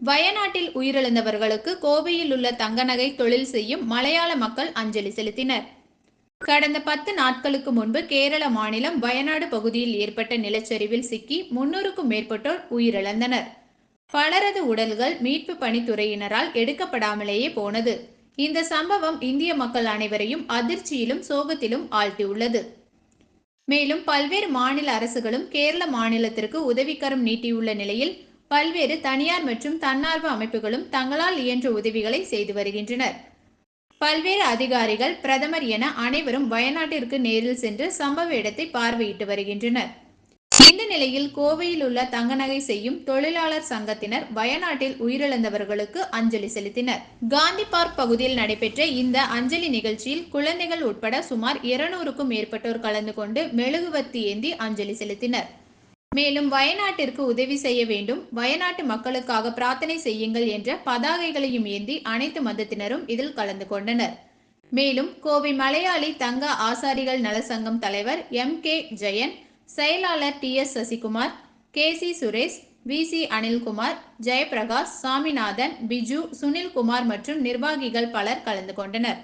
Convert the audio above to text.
வயநாட்டில் உயிரிழந்தவர்களுக்கு கோவையில் உள்ள தங்க நகை தொழில் செய்யும் மலையாள மக்கள் அஞ்சலி செலுத்தினர். கடந்த பத்து நாட்களுக்கு முன்பு கேரள மாநிலம் வயநாடு பகுதியில் ஏற்பட்ட நிலச்சரிவில் சிக்கி முன்னூறுக்கும் மேற்பட்டோர் உயிரிழந்தனர். பலரது உடல்கள் மீட்பு பணித்துறையினரால் எடுக்கப்படாமலேயே போனது. இந்த சம்பவம் இந்திய மக்கள் அனைவரையும் அதிர்ச்சியிலும் சோகத்திலும் ஆழ்த்தியுள்ளது. மேலும் பல்வேறு மாநில அரசுகளும் கேரள மாநிலத்திற்கு உதவிக்கரம் நீட்டியுள்ள நிலையில் பல்வேறு தனியார் மற்றும் தன்னார்வ அமைப்புகளும் தங்களால் இயன்ற உதவிகளை செய்து வருகின்றனர். பல்வேறு அதிகாரிகள் பிரதமர் என அனைவரும் வயநாட்டிற்கு நேரில் சென்று சம்பவ இடத்தை பார்வையிட்டு வருகின்றனர். இந்த நிலையில் கோவையில் உள்ள தங்கநகை செய்யும் தொழிலாளர் சங்கத்தினர் வயநாட்டில் உயிரிழந்தவர்களுக்கு அஞ்சலி செலுத்தினர். காந்தி பார்க் பகுதியில் நடைபெற்ற இந்த அஞ்சலி நிகழ்ச்சியில் குழந்தைகள் உட்பட சுமார் இருநூறுக்கும் மேற்பட்டோர் கலந்து கொண்டு மெழுகுவர்த்தி ஏந்தி அஞ்சலி செலுத்தினர். மேலும் வயநாட்டிற்கு உதவி செய்ய வேண்டும். வயநாட்டு மக்களுக்காக பிரார்த்தனை செய்யுங்கள் என்ற பதாகைகளையும் ஏந்தி அனைத்து மதத்தினரும் இதில் கலந்து கொண்டனர். மேலும் கோவை மலையாளி தங்க ஆசாரிகள் நலசங்கம் தலைவர் எம் கே ஜெயன் செயலாளர் T S Sasikumar K C Suresh V C Anilkumar Jayaprakash Saminathan Biju Sunilkumar மற்றும் நிர்வாகிகள் பலர் கலந்து கொண்டனர்.